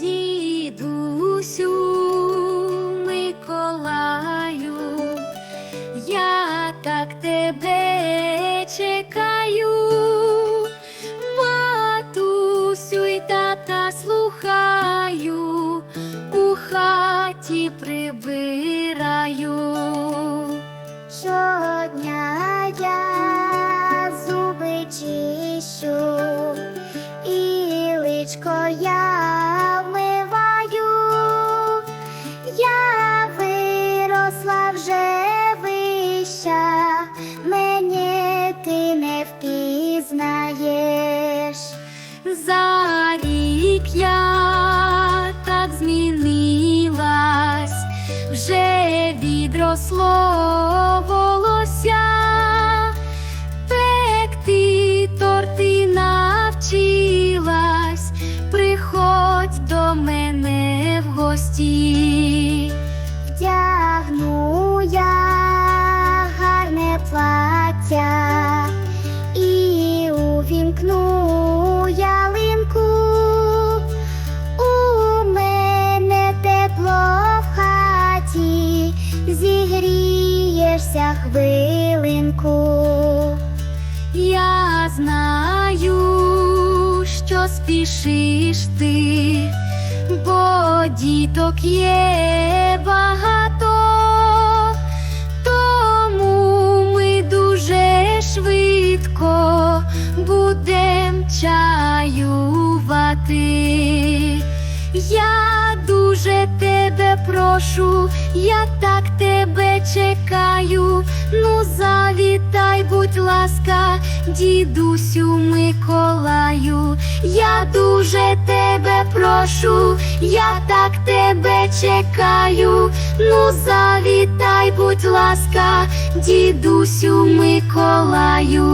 Дідусю Миколаю, я так тебе чекаю, матусю й тата слухаю, у хаті прибираю. Щодня я зуби чищу, і личко я відросло волосся, пекти торти навчилась, приходь до мене в гості. Зігрієшся хвилинку. Я знаю, що спішиш ти, бо діток є багато, тому ми дуже швидко будем чаювати. Я прошу, я так тебе чекаю. Ну завітай, будь ласка, дідусю Миколаю. Я дуже тебе прошу, я так тебе чекаю. Ну завітай, будь ласка, дідусю Миколаю.